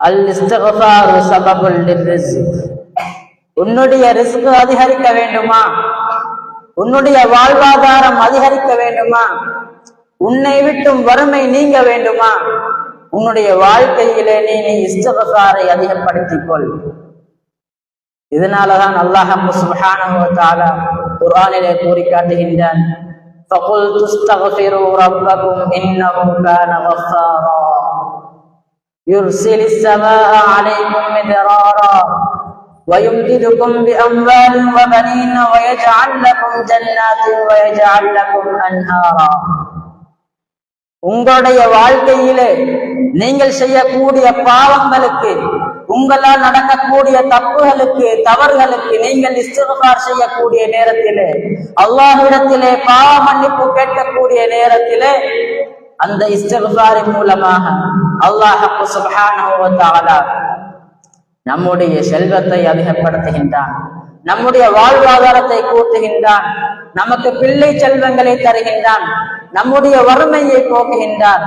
அல் இஸ்திக்ஃபாரு சபபுல் லிர்ரிஸ்க் உன்னுடைய ரிஸ்க் அதிகரிக்க வேண்டுமா உன்னுடைய வாழ்வாதாரம் அதிகரிக்க வேண்டுமா உன்னை விட்டும் வறுமை நீங்க வேண்டுமா உன்னுடைய வாழ்க்கையிலே நீ நீ இஸ்திக்ஃபாரை அதிகப்படுத்திக் கொள் இதனாலதான் அல்லாஹ் சுப்ஹானஹு வ தஆலா குர்ஆனிலே கூறி காட்டுகின்றான் فَقُلْتُ اسْتَغْفِرُوا رَبَّكُمْ إِنَّهُ كَانَ غَفَّارًا يُرْسِلِ السَّمَاءَ عَلَيْكُمْ مِدْرَارًا وَيُمْدِدْكُمْ بِأَمْوَالٍ وَبَنِينَ وَيَجْعَلْ لَكُمْ جَنَّاتٍ وَيَجْعَلْ لَكُمْ أَنْهَارًا உங்களுடைய வாழ்க்கையிலே நீங்கள் செய்யக்கூடிய பாவங்களுக்கு உங்களால் நடக்கக்கூடிய தப்புகளுக்கு தவறுகளுக்கு நீங்கள் இஸ்திஃபார் செய்யக்கூடிய நேரத்திலே அல்லாஹ்விடத்திலே பாவ மன்னிப்பு கேட்கக்கூடிய நேரத்திலே அந்த இஸ்திஃபாரின் மூலமாக அல்லாஹ் சுப்ஹானஹு நம்முடைய செல்வத்தை அதிகப்படுத்துகின்றான். நம்முடைய வாழ்வாதாரத்தை கூட்டுகின்றான். நமக்கு பிள்ளை செல்வங்களை தருகின்றான். நம்முடைய வறுமையை போக்குகின்றான்.